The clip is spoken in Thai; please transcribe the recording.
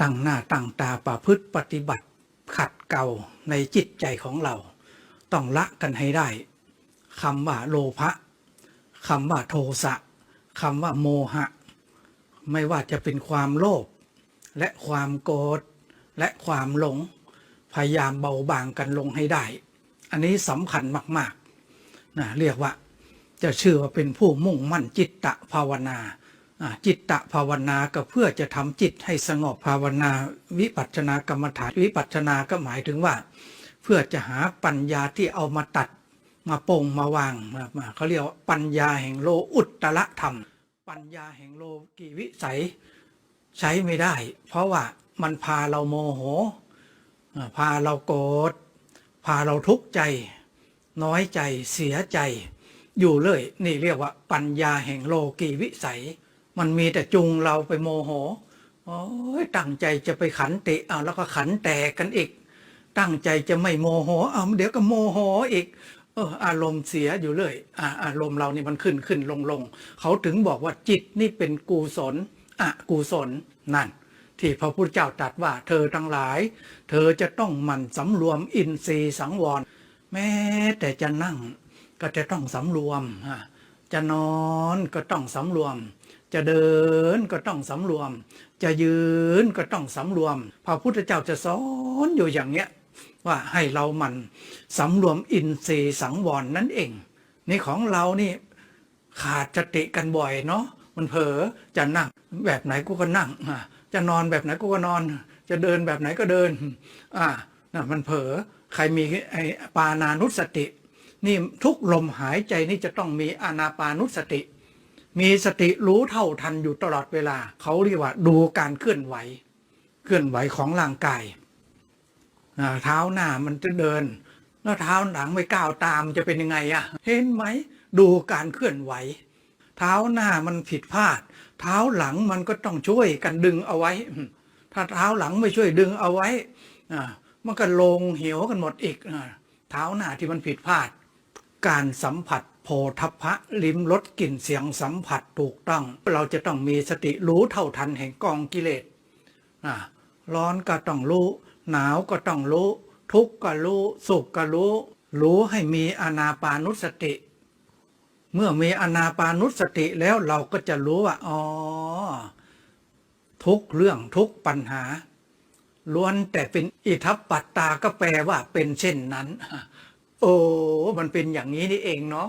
ตั้งหน้าตั้งตาประพฤติปฏิบัติ ขัดเกลาในจิตใจของเรา ต้องละกันให้ได้คำว่าโลภะคำว่าโทสะคำว่าโมหะ ไม่ว่าจะเป็นความโลภและความโกรธและความหลง พยายามเบาบางกันลงให้ได้ อันนี้สำคัญมากๆนะเรียกว่า จะชื่อว่าเป็นผู้มุ่งมั่นจิตตะภาวนา จิตตะภาวนาก็เพื่อจะทำจิตให้สงบภาวนาวิปัสสนากรรมฐานวิปัสสนาก็หมายถึงว่า เพื่อจะหาปัญญาที่เอามาตัดมาโป่งมาวางมามาเขาเรียกว่าปัญญาแห่งโลอุตตรธรรม ปัญญาแห่งโลกีวิสัยใช้ไม่ได้ เพราะว่ามันพาเราโมโห พาเราโกรธพาเราทุกข์ใจ น้อยใจเสียใจ อยู่เลย นี่เรียกว่าปัญญาแห่งโลกีวิสัย มันมีแต่จุงเราไปโมโหโอ้ยตั้งใจจะไปขันติเอาแล้วก็ขันแตกกันอีก ตั้งใจจะไม่โมโหเอาเดี๋ยวก็โมโหอีกเอออารมณ์เสียอยู่เลยอ่าอารมณ์เรานี่มันขึ้นขึ้นลงลงเขาถึงบอกว่าจิตนี่เป็นกุศลอกุศลนั่น ที่พระพุทธเจ้าตรัสว่าเธอทั้งหลาย เธอจะต้องหมั่นสำรวมอินทรีย์สังวร แม้แต่จะนั่งก็จะต้องสำรวมอะจะนอนก็ต้องสำรวม จะเดินก็ต้องสำรวม จะยืนก็ต้องสำรวม พระพุทธเจ้าจะสอนอยู่อย่างเนี้ยว่าให้เราหมันสำรวมอินทรีย์สังวรนั่นเองนี่ของเรานี่ขาดสติกันบ่อยเนาะมันเผลอจะนั่งแบบไหนกูก็นั่งจะนอนแบบไหนกูก็นอน จะเดินแบบไหนก็เดิน อ่านะมันเผลอใครมีไอ้ปานานุสติ นี่ทุกลมหายใจนี่จะต้องมีอานาปานุสติ มีสติรู้เท่าทันอยู่ตลอดเวลา เขาเรียกว่าดูการเคลื่อนไหว เคลื่อนไหวของร่างกายเท้าหน้ามันจะเดิน แล้วเท้าหลังไม่ก้าวตามจะเป็นยังไงอะเห็นไหมดูการเคลื่อนไหว เท้าหน้ามันผิดพลาด เท้าหลังมันก็ต้องช่วยกันดึงเอาไว้ ถ้าเท้าหลังไม่ช่วยดึงเอาไว้มันก็ลงเหวกันหมดอีกเท้าหน้าที่มันผิดพลาด การสัมผัส โพธพะลิ้มรสกลิ่นเสียงสัมผัสถูกต้อง เราจะต้องมีสติรู้เท่าทันแห่งกองกิเลสอะร้อนก็ต้องรู้ หนาวก็ต้องรู้ ทุกข์ก็รู้ สุขก็รู้ รู้ให้มีอนาปานุสติ เมื่อมีอนาปานุสติแล้วเราก็จะรู้ว่าอ๋อทุกเรื่องทุกปัญหา ล้วนแต่เป็นอิทัปปัตตาก็แปลว่าเป็นเช่นนั้น โอ้ มันเป็นอย่างนี้นี่เองเนาะ